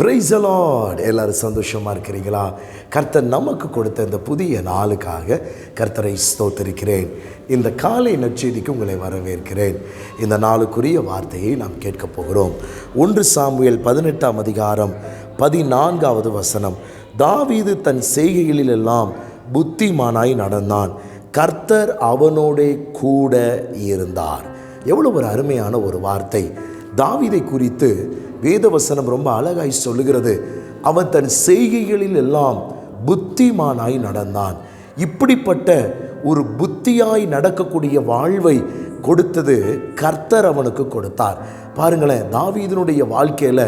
Price எல்லோரும் எல்லாரும் சந்தோஷமாக இருக்கிறீங்களா? கர்த்தர் நமக்கு கொடுத்த இந்த புதிய நாளுக்காக கர்த்தரை ஸ்தோத்தரிக்கிறேன். இந்த காலை நற்செய்திக்கு உங்களை வரவேற்கிறேன். இந்த நாளுக்குரிய வார்த்தையை நாம் கேட்கப் போகிறோம். ஒன்று சாமுவேல் பதினெட்டாம் அதிகாரம் பதினான்காவது வசனம். தாவீது தன் செய்கைகளிலெல்லாம் புத்திமானாய் நடந்தான். கர்த்தர் அவனோடே கூட இருந்தார். எவ்வளோ ஒரு அருமையான ஒரு வார்த்தை. தாவிதை குறித்து வேதவசனம் ரொம்ப அழகாய் சொல்லுகிறது. அவன் தன் செய்கைகளில் எல்லாம் புத்திமானாய் நடந்தான். இப்படிப்பட்ட ஒரு புத்தியாய் நடக்கக்கூடிய வாழ்வை கொடுத்தது கர்த்தர் அவனுக்கு கொடுத்தார். பாருங்களேன் தாவீதனுடைய வாழ்க்கையில்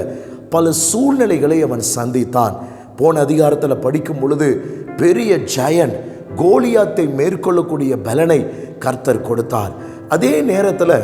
பல சூழ்நிலைகளை அவன் சந்தித்தான். போன அதிகாரத்தில் படிக்கும் பொழுது பெரிய ஜயன் கோலியாத்தை மேற்கொள்ளக்கூடிய பலனை கர்த்தர் கொடுத்தார். அதே நேரத்தில்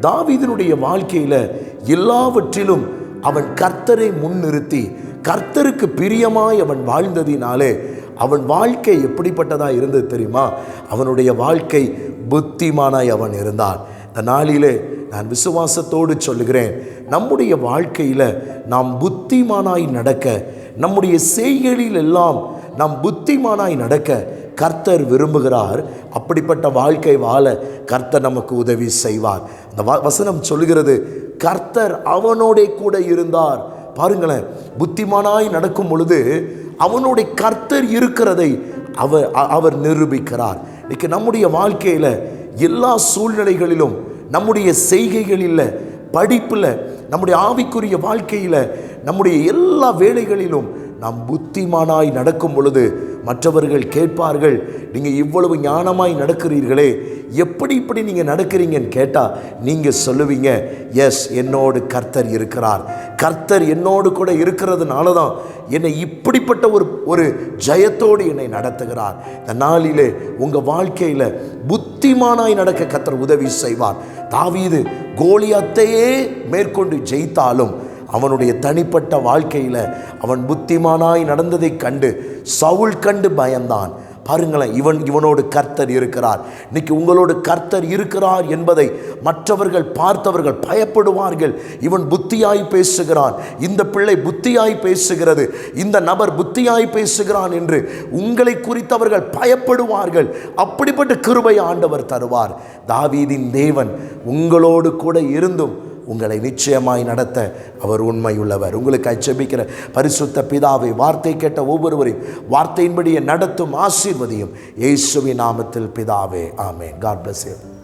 தாவீதனுடைய வாழ்க்கையில் எல்லாவற்றிலும் அவன் கர்த்தரை முன்னிறுத்தி கர்த்தருக்கு பிரியமாய் அவன் வாழ்ந்ததினாலே அவன் வாழ்க்கை எப்படிப்பட்டதாக இருந்தது தெரியுமா? அவனுடைய வாழ்க்கை புத்திமானாய் அவன் இருந்தான். இந்த நாளிலே நான் விசுவாசத்தோடு சொல்லுகிறேன் நம்முடைய வாழ்க்கையில் நாம் புத்திமானாய் நடக்க நம்முடைய செய்களில் எல்லாம் நாம் புத்திமானாய் நடக்க கர்த்தர் விரும்புகிறார். அப்படிப்பட்ட வாழ்க்கை வாழ கர்த்தர் நமக்கு உதவி செய்வார். இந்த வ- வசனம் சொல்லுகிறது கர்த்தர் அவனோடே கூட இருந்தார். பாருங்களேன் புத்திமானாய் நடக்கும் பொழுது அவனுடைய கர்த்தர் இருக்கிறதை அவர் அ- அவர் நிரூபிக்கிறார். இன்னைக்கு நம்முடைய வாழ்க்கையில் எல்லா சூழ்நிலைகளிலும் நம்முடைய செய்கைகளில் படிப்பில் நம்முடைய ஆவிக்குரிய வாழ்க்கையில் நம்முடைய எல்லா வேலைகளிலும் நாம் புத்திமானாய் நடக்கும் பொழுது மற்றவர்கள் கேட்பார்கள் நீங்கள் இவ்வளவு ஞானமாய் நடக்கிறீர்களே எப்படி இப்படி நீங்கள் நடக்கிறீங்கன்னு கேட்டால் நீங்கள் சொல்லுவீங்க எஸ் என்னோடு கர்த்தர் இருக்கிறார். கர்த்தர் என்னோடு கூட இருக்கிறதுனால தான் என்னை இப்படிப்பட்ட ஒரு ஒரு ஜெயத்தோடு என்னை நடத்துகிறார். இந்த நாளிலே உங்கள் வாழ்க்கையில் புத்திமானாய் நடக்க கர்த்தர் உதவி செய்வார். தாவீது கோலியாத்தையே மேற்கொண்டு ஜெயித்தாலும் அவனுடைய தனிப்பட்ட வாழ்க்கையில் அவன் புத்திமானாய் நடந்ததைக் கண்டு சவுல் கண்டு பயந்தான். பாருங்களேன் இவன் இவனோடு கர்த்தர் இருக்கிறார். இன்னைக்கு உங்களோடு கர்த்தர் இருக்கிறார் என்பதை மற்றவர்கள் பார்த்தவர்கள் பயப்படுவார்கள். இவன் புத்தியாய் பேசுகிறான். இந்த பிள்ளை புத்தியாய் பேசுகிறது. இந்த நபர் புத்தியாய் பேசுகிறான் என்று உங்களை குறித்தவர்கள் பயப்படுவார்கள். அப்படிப்பட்ட கிருபை ஆண்டவர் தருவார். தாவீதின் தேவன் உங்களோடு கூட இருந்தும் உங்களை நிச்சயமாய் நடத்த அவர் உண்மையுள்ளவர். உங்களுக்கு அச்சபிக்கிற பரிசுத்த பிதாவை வார்த்தை கேட்ட ஒவ்வொருவரையும் வார்த்தையின்படியே நடத்தும் ஆசீர்வதியும் இயேசுவின் நாமத்தில் பிதாவே. ஆமே காட் பிளஸ் யூ